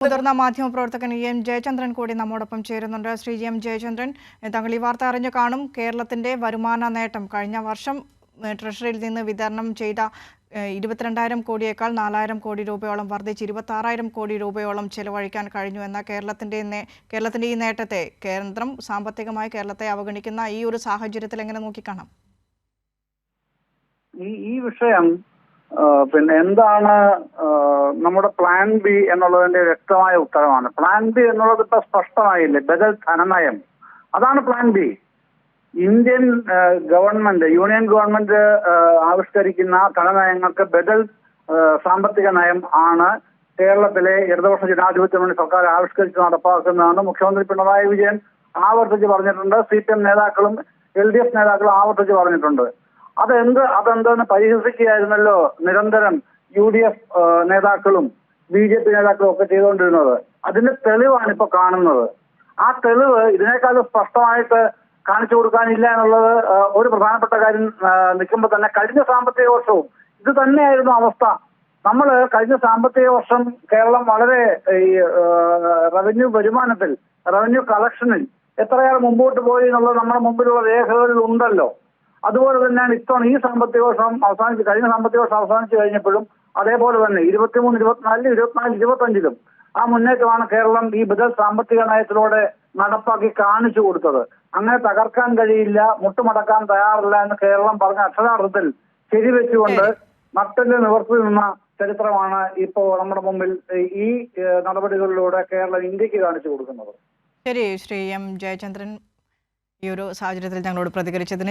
മുതിർന്ന മാധ്യമപ്രവർത്തകൻ E M Jayachandran കൂടി നമ്മോടൊപ്പം ചേരുന്നുണ്ട്. ശ്രീ ജി എം ജയചന്ദ്രൻ താങ്കൾ ഈ വാർത്ത അറിഞ്ഞു കാണും. കേരളത്തിന്റെ വരുമാന നേട്ടം കഴിഞ്ഞ വർഷം ട്രഷറിയിൽ നിന്ന് വിതരണം ചെയ്ത ഇരുപത്തിരണ്ടായിരം കോടിയേക്കാൾ നാലായിരം കോടി രൂപയോളം വർദ്ധിച്ച് ഇരുപത്തി ആറായിരം കോടി രൂപയോളം ചെലവഴിക്കാൻ കഴിഞ്ഞു എന്ന കേരളത്തിന്റെ നേ- കേരളത്തിന്റെ ഈ നേട്ടത്തെ കേന്ദ്രം സാമ്പത്തികമായി കേരളത്തെ അവഗണിക്കുന്ന ഈ ഒരു സാഹചര്യത്തിൽ എങ്ങനെ നോക്കിക്കാണാം? ഈ ഈ വിഷയം പിന്നെ എന്താണ് നമ്മുടെ പ്ലാൻ ബി എന്നുള്ളതിന്റെ വ്യക്തമായ ഉത്തരമാണ്. പ്ലാൻ ബി എന്നുള്ളത് ഇപ്പൊ സ്പഷ്ടമായില്ലേ? ബദൽ ധനനയം. അതാണ് plan B Indian government union government ആവിഷ്കരിക്കുന്ന ധനനയങ്ങൾക്ക് ബദൽ സാമ്പത്തിക നയം ആണ് കേരളത്തിലെ ഇടതുപക്ഷ ജനാധിപത്യ മുന്നണി സർക്കാർ ആവിഷ്കരിച്ച് നടപ്പാക്കുന്നതാണ് മുഖ്യമന്ത്രി പിണറായി വിജയൻ ആവർത്തിച്ച് പറഞ്ഞിട്ടുണ്ട്. സി പി എം നേതാക്കളും എൽ ഡി എഫ് നേതാക്കളും ആവർത്തിച്ച് പറഞ്ഞിട്ടുണ്ട്. അതെന്ത് അതെന്തെന്ന് പരിഹസിക്കുകയായിരുന്നല്ലോ? നിരന്തരം യു ഡി എഫ് നേതാക്കളും ബി ജെ പി നേതാക്കളും ഒക്കെ ചെയ്തുകൊണ്ടിരുന്നത്. അതിന്റെ തെളിവാണ് ഇപ്പൊ കാണുന്നത്. ആ തെളിവ് ഇതിനേക്കാളും സ്പഷ്ടമായിട്ട് കാണിച്ചു കൊടുക്കാനില്ല എന്നുള്ളത് ഒരു പ്രധാനപ്പെട്ട കാര്യം നിൽക്കുമ്പോൾ തന്നെ കഴിഞ്ഞ സാമ്പത്തിക വർഷവും ഇത് തന്നെയായിരുന്നു അവസ്ഥ. നമ്മൾ കഴിഞ്ഞ സാമ്പത്തിക വർഷം കേരളം വളരെ ഈ റവന്യൂ വരുമാനത്തിൽ റവന്യൂ കളക്ഷനിൽ എത്രയാൾ മുമ്പോട്ട് പോയി എന്നുള്ളത് നമ്മുടെ മുമ്പിലുള്ള രേഖകളിൽ ഉണ്ടല്ലോ. അതുപോലെ തന്നെയാണ് ഇത്തവണ ഈ സാമ്പത്തിക വർഷം അവസാനിച്ച് കഴിഞ്ഞ സാമ്പത്തിക വർഷം അവസാനിച്ചു കഴിഞ്ഞപ്പോഴും അതേപോലെ തന്നെ ഇരുപത്തിമൂന്ന് ഇരുപത്തിനാലിലും ഇരുപത്തിനാല് ഇരുപത്തഞ്ചിലും ആ മുന്നേറ്റമാണ് കേരളം ഈ ബദൽ സാമ്പത്തിക നയത്തിലൂടെ നടപ്പാക്കി കാണിച്ചു കൊടുത്തത്. അങ്ങനെ തകർക്കാൻ കഴിയില്ല മുട്ടുമടക്കാൻ തയ്യാറില്ല എന്ന് കേരളം പറഞ്ഞ അക്ഷരാർത്ഥത്തിൽ ശരിവെച്ചുകൊണ്ട് നട്ടിന്റെ നിവർത്തി നിന്ന ചരിത്രമാണ് ഇപ്പോൾ നമ്മുടെ മുമ്പിൽ ഈ നടപടികളിലൂടെ കേരളം ഇന്ത്യയ്ക്ക് കാണിച്ചു കൊടുക്കുന്നത്. ശരി ശ്രീ എം ജയചന്ദ്രൻ ഈ ഒരു സാഹചര്യത്തിൽ ഞങ്ങളോട് പ്രതികരിച്ചതിന്